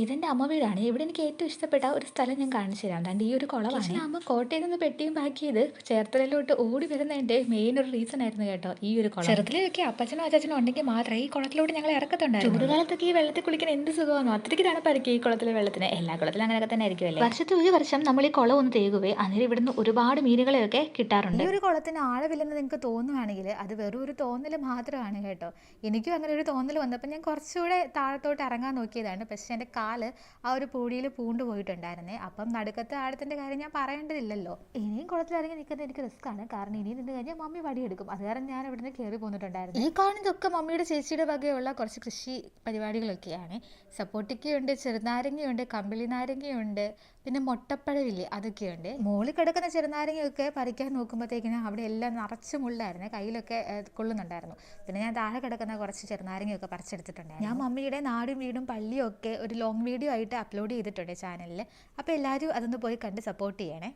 ഇതെന്റെ അമ്മ വീടാണ്. ഇവിടെ എനിക്ക് ഏറ്റവും ഇഷ്ടപ്പെട്ട ഒരു സ്ഥലം ഞാൻ കാണിച്ചു തരാം. ദാണ്ട് ഈ ഒരു കുളമാണ് അമ്മ കോട്ടയിൽ നിന്ന് പെട്ടിയും പാക്ക് ചെയ്ത് ചേർത്തലയിലോട്ട് ഓടി വരുന്നതിന്റെ മെയിൻ ഒരു റീസൺ ആയിരുന്നു കേട്ടോ ഈ ഒരു കുളം. ചെറുതിലൊക്കെ അപ്പച്ചനും അച്ഛനും ഉണ്ടെങ്കിൽ മാത്രമേ ഈ കുളത്തിലോട്ട് ഞങ്ങൾ ഇറക്കത്തുണ്ടായിരുന്നു ചൂടുകാലത്തൊക്കെ ഈ വെള്ളത്തിൽ കുളിക്കാൻ എന്ത് സുഖമാണോ? അത്രയ്ക്ക് തണുപ്പായിരിക്കും ഈ കുളത്തിലെ വെള്ളത്തിന്. എല്ലാ കുളത്തിലും അങ്ങനെയൊക്കെ തന്നെ ആയിരിക്കുമല്ലേ വർഷത്തിൽ ഒരു വർഷം നമ്മൾ ഈ കുളം ഒന്ന് തേകുവേ. അന്നേരം ഇവിടുന്ന് ഒരുപാട് മീനുകളെയൊക്കെ കിട്ടാറുണ്ട്. ഈ ഒരു കുളത്തിന് ആഴമില്ലെന്ന് നിങ്ങൾക്ക് തോന്നുവാണെങ്കിൽ അത് വെറും ഒരു തോന്നൽ മാത്രമാണ് കേട്ടോ. എനിക്കും അങ്ങനെ ഒരു തോന്നൽ വന്നപ്പോൾ ഞാൻ കുറച്ചുകൂടെ താഴത്തോട്ട് ഇറങ്ങാൻ നോക്കിയതാണ്. പക്ഷേ എന്റെ കാൽ ആ ഒരു പൂടിയിൽ പൂണ്ട് പോയിട്ടുണ്ടായിരുന്നേ. അപ്പം നടുക്കത്തെ ആഴത്തിന്റെ കാര്യം ഞാൻ പറയേണ്ടതില്ലല്ലോ. ഇനിയും കുളത്തിൽ ഇറങ്ങി നിൽക്കുന്നത് എനിക്ക് റിസ്ക് ആണ് കാരണം ഇനിയും നിന്ന് കഴിഞ്ഞാൽ മമ്മി വടിയെടുക്കും. അത് കാരണം ഞാൻ ഇവിടുന്ന് കയറി പോന്നിട്ടുണ്ടായിരുന്നു. ഈ കാണുന്നതൊക്കെ മമ്മിയുടെ ചേച്ചിയുടെ വകയുള്ള കുറച്ച് കൃഷി പരിപാടികളൊക്കെയാണ്. സപ്പോട്ടിക്കയുണ്ട് ചെറുനാരങ്ങയുണ്ട് കമ്പിളി നാരങ്ങയുണ്ട് പിന്നെ മുട്ടപ്പഴമില്ലേ അതൊക്കെയുണ്ട്. മുകളിൽ കിടക്കുന്ന ചെറുനാരങ്ങയൊക്കെ പറിക്കാൻ നോക്കുമ്പോഴത്തേക്കിനും അവിടെ എല്ലാം നിറച്ച് മുള്ളായിരുന്നു. കയ്യിലൊക്കെ കൊള്ളുന്നുണ്ടായിരുന്നു. പിന്നെ ഞാൻ താഴെ കിടക്കുന്ന കുറച്ച് ചെറുനാരങ്ങയൊക്കെ പറിച്ചെടുത്തിട്ടുണ്ടായിരുന്നു. ഞാൻ മമ്മിയുടെ നാടും വീടും പള്ളിയൊക്കെ ഒക്കെ ഒരു ലോങ് വീഡിയോ ആയിട്ട് അപ്ലോഡ് ചെയ്തിട്ടുണ്ട് ചാനലിൽ അപ്പോൾ എല്ലാവരും അതൊന്ന് പോയി കണ്ട് സപ്പോർട്ട് ചെയ്യണേ.